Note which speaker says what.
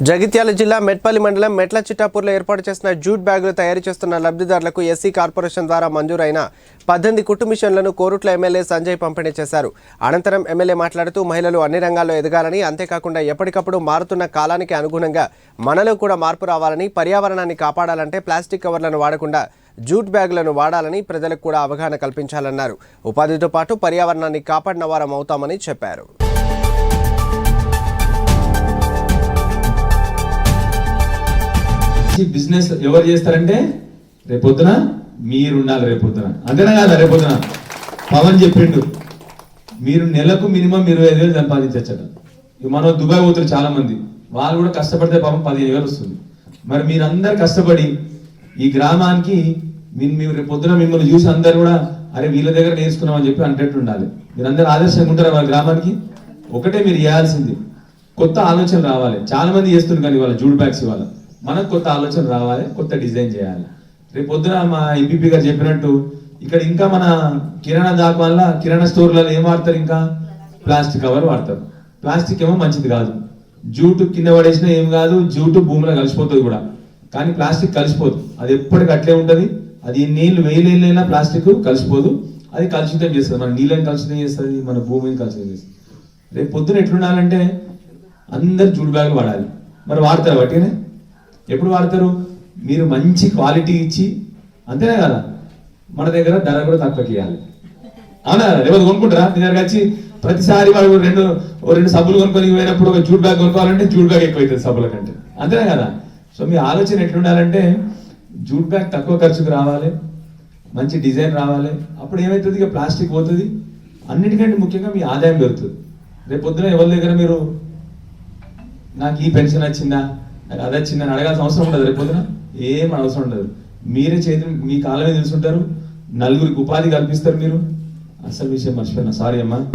Speaker 1: జగిత్యాల జిల్లా మెట్పల్లి మండలం మెట్ల చిట్టాపూర్లో ఏర్పాటు చేసిన జూట్ బ్యాగులు తయారు చేస్తున్న లబ్ధిదారులకు ఎస్సీ కార్పొరేషన్ ద్వారా మంజూరైన పద్దెనిమిది కుట్టు మిషన్లను కోరుట్ల ఎమ్మెల్యే సంజయ్ పంపిణీ చేశారు. అనంతరం ఎమ్మెల్యే మాట్లాడుతూ మహిళలు అన్ని రంగాల్లో ఎదగాలని అంతేకాకుండా ఎప్పటికప్పుడు మారుతున్న కాలానికి అనుగుణంగా మనలో కూడా మార్పు రావాలని పర్యావరణాన్ని కాపాడాలంటే ప్లాస్టిక్ కవర్లను వాడకుండా జూట్ బ్యాగులను వాడాలని ప్రజలకు కూడా అవగాహన కల్పించాలన్నారు. ఉపాధితో పాటు పర్యావరణాన్ని కాపాడిన వారం అవుతామని చెప్పారు.
Speaker 2: మంచి బిజినెస్ ఎవరు చేస్తారంటే రేపొద్దున మీరు ఉండాలి రేపొద్దున. అంతేనా కాదా రేపొద్దున? పవన్ చెప్పిండు మీరు నెలకు మినిమం ఇరవై ఐదు వేలు సంపాదించచ్చట. మనం దుబాయ్ పోతారు చాలా మంది వాళ్ళు కూడా కష్టపడితే పాపం పదిహేను వేలు వస్తుంది. మరి మీరందరు కష్టపడి ఈ గ్రామానికి మీ- మీరు రేపు పొద్దున మిమ్మల్ని చూసి అందరు కూడా అరే వీళ్ళ దగ్గర నేర్చుకున్నామని చెప్పి అంటట్టు ఉండాలి. మీరందరూ ఆదర్శంగా ఉంటారు వాళ్ళ గ్రామానికి? ఒకటే మీరు చేయాల్సింది. కొత్త ఆలోచన రావాలి. చాలా మంది చేస్తున్నారు కానీ ఇవాళ జూడ్ బ్యాగ్స్ ఇవాళ. మనకు కొత్త ఆలోచన రావాలి కొత్త డిజైన్ చేయాలి. రేపు పొద్దున మా ఎంపీపీ గారు చెప్పినట్టు ఇక్కడ ఇంకా మన కిరాణా దాకా వల్ల కిరాణా స్టోర్లలో ఏం వాడతారు ఇంకా? ప్లాస్టిక్ కవర్ వాడతారు. ప్లాస్టిక్ ఏమో మంచిది కాదు. జూటు కింద పడేసినా ఏం కాదు జూటు భూమిలో కలిసిపోతుంది కూడా. కానీ ప్లాస్టిక్ కలిసిపోదు. అది ఎప్పటికీ అట్లే ఉంటుంది. అది నీళ్ళు వేలేళ్ళైనా ప్లాస్టిక్ కలిసిపోదు. అది కలుషితం చేస్తుంది. మన నీళ్ళని కలుషితం చేస్తుంది మన భూమిని కలుషితం చేస్తుంది. రేపు పొద్దున ఎట్లుండాలంటే అందరు జూట్ బ్యాగులు వాడాలి. మరి వాడతారు వాటినే? ఎప్పుడు వాడతారు? మీరు మంచి క్వాలిటీ ఇచ్చి అంతేనే కదా? మన దగ్గర ధర కూడా తక్కువకి ఇవ్వాలి. అవునా? రేపు కొనుక్కుంటారా? మీ వచ్చి ప్రతిసారి వాడు రెండు ఓ రెండు సబ్బులు కొనుక్కొని పోయినప్పుడు ఒక జూట్ బ్యాగ్ కొనుక్కోవాలంటే జూట్ బ్యాగ్ ఎక్కువ అవుతుంది సబ్బుల కంటే. అంతేనే కదా? సో మీ ఆలోచన ఎట్లుండాలంటే జూట్ బ్యాగ్ తక్కువ ఖర్చుకు రావాలి మంచి డిజైన్ రావాలి. అప్పుడు ఏమవుతుంది ఇక ప్లాస్టిక్ పోతుంది. అన్నిటికంటే ముఖ్యంగా మీ ఆదాయం పెరుగుతుంది. రేపు పొద్దున ఎవరి దగ్గర మీరు నాకు ఈ పెన్షన్ వచ్చిందా అది వచ్చిందా అని అడగాల్సిన అవసరం ఉండదు రేపు పొద్దున ఏం అవసరం ఉండదు. మీరే చేతి మీ కాళ్ళ మీద తెలుసుంటారు నలుగురికి ఉపాధి కల్పిస్తారు మీరు. అసలు విషయం మర్చిపోయినా. సారీ అమ్మా.